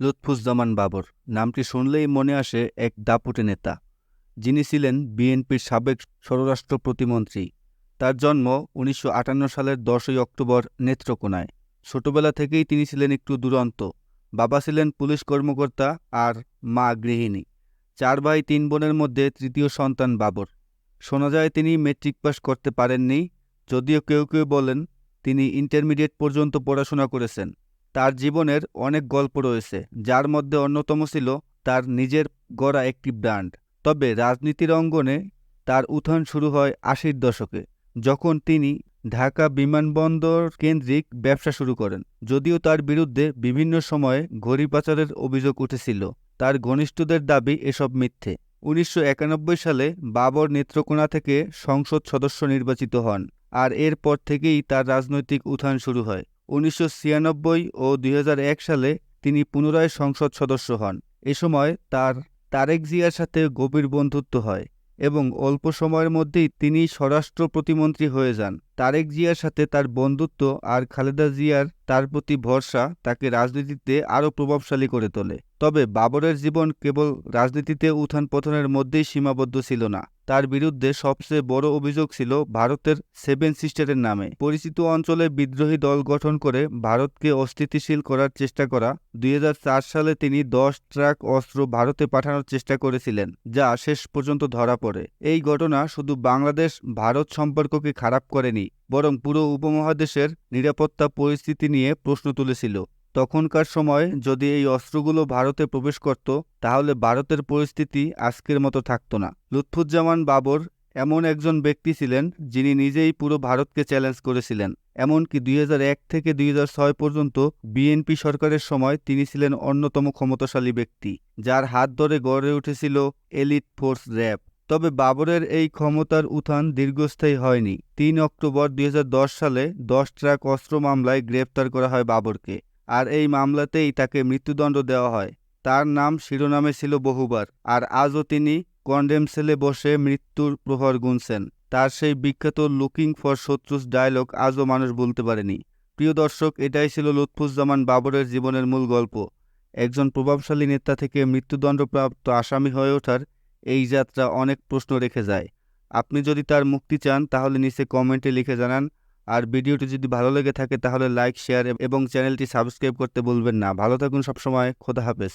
লুৎফুজ্জামান বাবর। নামটি শুনলেই মনে আসে এক দাপুটে নেতা। যিনি ছিলেন বিএনপির সাবেক স্বরাষ্ট্র প্রতিমন্ত্রী। তার জন্ম উনিশশো আটান্ন সালের দশই অক্টোবর নেত্রকোনায়। ছোটবেলা থেকেই তিনি ছিলেন একটু দুরন্ত। বাবা ছিলেন পুলিশ কর্মকর্তা আর মা গৃহিণী। চার ভাই তিন বোনের মধ্যে তৃতীয় সন্তান বাবর। শোনা যায় তিনি মেট্রিক পাস করতে পারেননি, যদিও কেউ কেউ বলেন তিনি ইন্টারমিডিয়েট পর্যন্ত পড়াশোনা করেছেন। তার জীবনের অনেক গল্প রয়েছে, যার মধ্যে অন্যতম ছিল তার নিজের গড়া একটি ব্র্যান্ড। তবে রাজনীতির অঙ্গনে তার উত্থান শুরু হয় আশির দশকে, যখন তিনি ঢাকা বিমানবন্দর কেন্দ্রিক ব্যবসা শুরু করেন। যদিও তার বিরুদ্ধে বিভিন্ন সময়ে ঘড়ি পাচারের অভিযোগ উঠেছিল, তার ঘনিষ্ঠদের দাবি এসব মিথ্যে। উনিশশো একানব্বই সালে বাবর নেত্রকোনা থেকে সংসদ সদস্য নির্বাচিত হন, আর এরপর থেকেই তার রাজনৈতিক উত্থান শুরু হয়। উনিশশো ছিয়ানব্বই ও দুই হাজার এক সালে তিনি পুনরায় সংসদ সদস্য হন। এ সময় তার তারেক জিয়ার সাথে গভীর বন্ধুত্ব হয় এবং অল্প সময়ের মধ্যেই তিনি স্বরাষ্ট্র প্রতিমন্ত্রী হয়ে যান। তারেক জিয়ার সাথে তার বন্ধুত্ব আর খালেদা জিয়ার তার প্রতি ভরসা তাকে রাজনীতিতে আরও প্রভাবশালী করে তোলে। তবে বাবরের জীবন কেবল রাজনীতিতে উত্থান পতনের মধ্যেই সীমাবদ্ধ ছিল না। তার বিরুদ্ধে সবচেয়ে বড় অভিযোগ ছিল ভারতের সেভেন সিস্টারের নামে। পরিচিত অঞ্চলে বিদ্রোহী দল গঠন করে ভারতকে অস্থিতিশীল করার চেষ্টা করা। দুই হাজার চার সালে তিনি দশ ট্রাক অস্ত্র ভারতে পাঠানোর চেষ্টা করেছিলেন, যা শেষ পর্যন্ত ধরা পড়ে। এই ঘটনা শুধু বাংলাদেশ ভারত সম্পর্ককে খারাপ করেনি বরং পুরো উপমহাদেশের নিরাপত্তা পরিস্থিতি নিয়ে প্রশ্ন তুলেছিল। তখনকার সময় যদি এই অস্ত্রগুলো ভারতে প্রবেশ করত, তাহলে ভারতের পরিস্থিতি আজকের মতো থাকতো না। লুৎফুজ্জামান বাবর এমন একজন ব্যক্তি ছিলেন, যিনি নিজেই পুরো ভারতকে চ্যালেঞ্জ করেছিলেন। এমনকি দুই হাজার এক থেকে দুই হাজার ছয় পর্যন্ত বিএনপি সরকারের সময় তিনি ছিলেন অন্যতম ক্ষমতাশালী ব্যক্তি, যার হাত ধরে গড়ে উঠেছিল এলিট ফোর্স র্যাব তবে বাবরের এই ক্ষমতার উত্থান দীর্ঘস্থায়ী হয়নি। তিন অক্টোবর দুই হাজার দশ সালে দশ ট্রাক অস্ত্র মামলায় গ্রেপ্তার করা হয় বাবরকে, আর এই মামলাতেই তাকে মৃত্যুদণ্ড দেওয়া হয়। তার নাম শিরোনামে ছিল বহুবার, আর আজও তিনি কন্ডেম সেলে বসে মৃত্যুর প্রহর গুনছেন। তার সেই বিখ্যাত লুকিং ফর শত্রুস ডায়লগ আজও মানুষ বলতে পারেনি। প্রিয় দর্শক, এটাই ছিল লুৎফুজ্জামান বাবরের জীবনের মূল গল্প। একজন প্রভাবশালী নেতা থেকে মৃত্যুদণ্ডপ্রাপ্ত আসামি হয়ে ওঠার এই যাত্রা অনেক প্রশ্ন রেখে যায়। আপনি যদি তার মুক্তি চান, তাহলে নিচে কমেন্টে লিখে জানান। আর ভিডিওটি যদি ভালো লেগে থাকে, তাহলে লাইক, শেয়ার এবং চ্যানেলটি সাবস্ক্রাইব করতে বলবেন না। ভালো থাকুন সবসময়। খোদা হাফেজ।